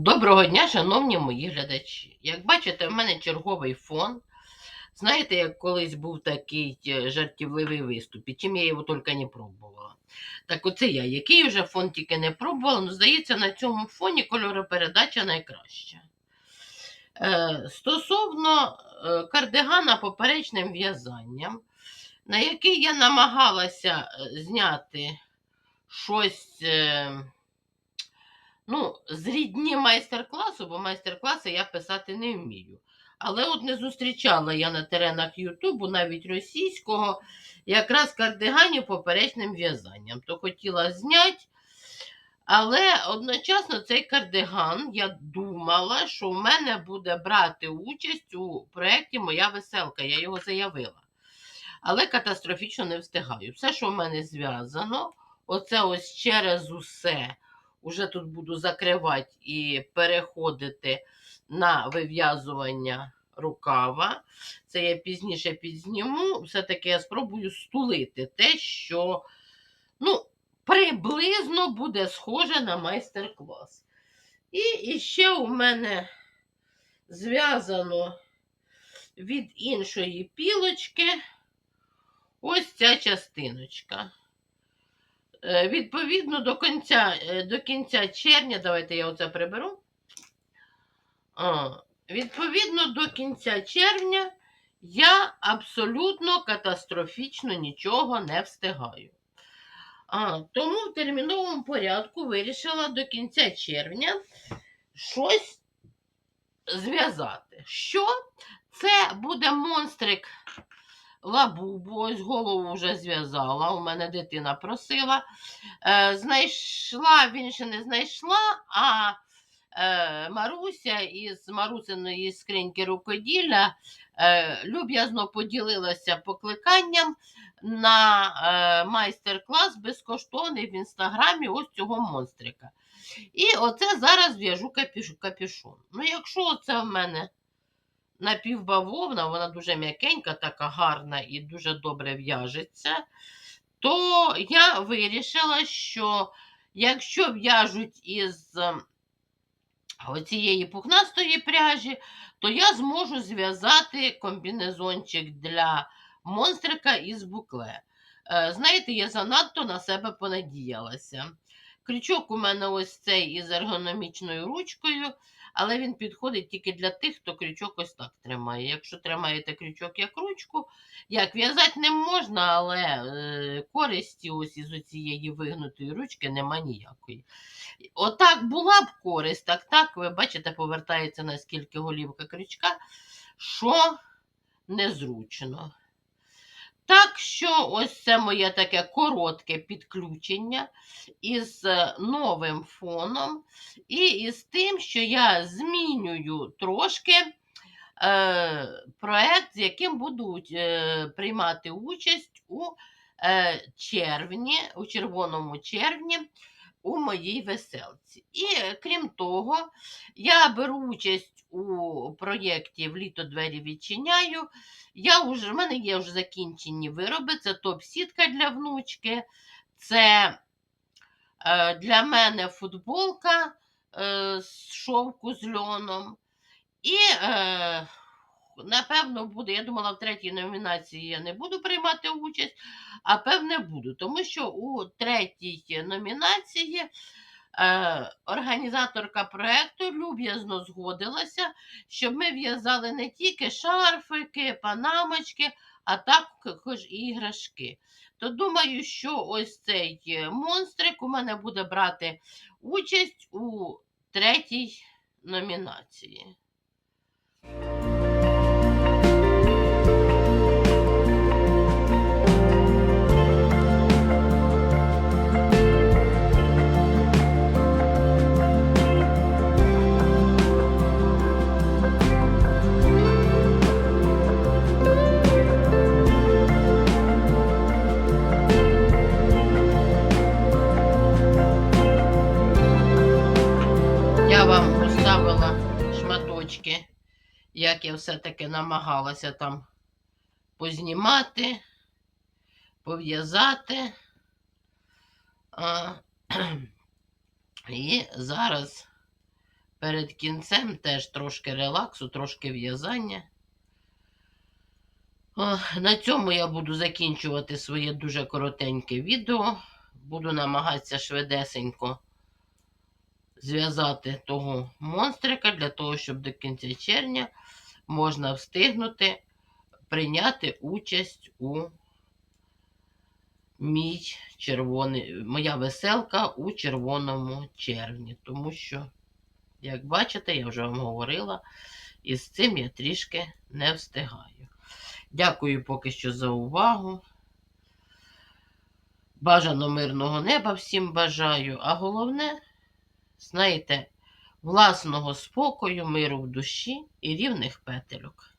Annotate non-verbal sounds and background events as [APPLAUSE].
Доброго дня, шановні мої глядачі. Як бачите, в мене черговий фон. Знаєте, як колись був такий е, жартівливий виступ, і чим я його тільки не пробувала. Так оце я, який вже фон тільки не пробувала, ну, здається, на цьому фоні кольоропередача найкраща. Е, стосовно е, кардигана поперечним в'язанням, на який я намагалася е, зняти щось. Е, Ну, з рідні майстер-класу, бо майстер-класи я писати не вмію. Але от не зустрічала я на теренах Ютубу, навіть російського, якраз кардиганів поперечним в'язанням. То хотіла зняти. Але одночасно цей кардиган, я думала, що в мене буде брати участь у проєкті Моя веселка. Я його заявила. Але катастрофічно не встигаю. Все, що в мене зв'язано, оце ось через усе уже тут буду закривати і переходити на вив'язування рукава. Це я пізніше підзніму. Все-таки я спробую стулити те, що ну, приблизно буде схоже на майстер-клас. І, ще у мене зв'язано від іншої пілочки ось ця частиночка. Е, Відповідно, до кінця, е, до кінця червня, давайте я оце приберу. А, Відповідно, до кінця червня я абсолютно катастрофічно нічого не встигаю. А, Тому в терміновому порядку вирішила до кінця червня щось зв'язати. Що? Це буде монстрик лабубу, ось голову вже зв'язала. У мене дитина просила. Е, знайшла, він ще не знайшла, а е, Маруся із Марусиної скриньки рукоділля е, люб'язно поділилася покликанням на е, майстер-клас безкоштовний в інстаграмі ось цього монстрика. І оце зараз в'яжу капюшон. Ну, якщо це в мене напівбавовна, вона дуже м'якенька, така гарна і дуже добре в'яжеться, то я вирішила, що якщо в'яжуть із ем, оцієї пухнастої пряжі, то я зможу зв'язати комбінезончик для монстрика із букле. Е, Знаєте, я занадто на себе понадіялася. Крючок у мене ось цей із ергономічною ручкою, але він підходить тільки для тих, хто крючок ось так тримає. Якщо тримаєте крючок як ручку, як в'язати не можна, але е, користі ось із цієї вигнутої ручки нема ніякої. Отак була б користь, так так, ви бачите, повертається наскільки голівка крючка, що незручно. Так що ось це моє таке коротке підключення із е, новим фоном, і із тим, що я змінюю трошки е, проект, з яким будуть е, приймати участь у е, червні, у червоному червні у моїй веселці. І крім того, я беру участь у проєкті В літо двері відчиняю. Я вже, в мене є вже закінчені вироби. Це топ-сітка для внучки, це е, для мене футболка е, з шовку з льоном. І, е, напевно, буде, я думала, в третій номінації я не буду приймати участь, а певне буду, тому що у третій номінації. Е, організаторка проєкту люб'язно згодилася, щоб ми в'язали не тільки шарфики, панамочки, а також іграшки. То думаю, що ось цей монстрик у мене буде брати участь у третій номінації. Я вам поставила шматочки, як я все-таки намагалася там познімати, пов'язати. [CLEARS THROAT] І зараз Перед кінцем теж трошки релаксу, трошки в'язання. На цьому я буду закінчувати своє дуже коротеньке відео. Буду намагатися швидесенько зв'язати того монстрика для того, щоб до кінця червня можна встигнути прийняти участь у мій червоний, моя веселка у червоному червні. Тому що, як бачите, я вже вам говорила, і з цим я трішки не встигаю. Дякую поки що за увагу. Бажано мирного неба всім бажаю, а головне, знаєте, власного спокою, миру в душі і рівних петельок.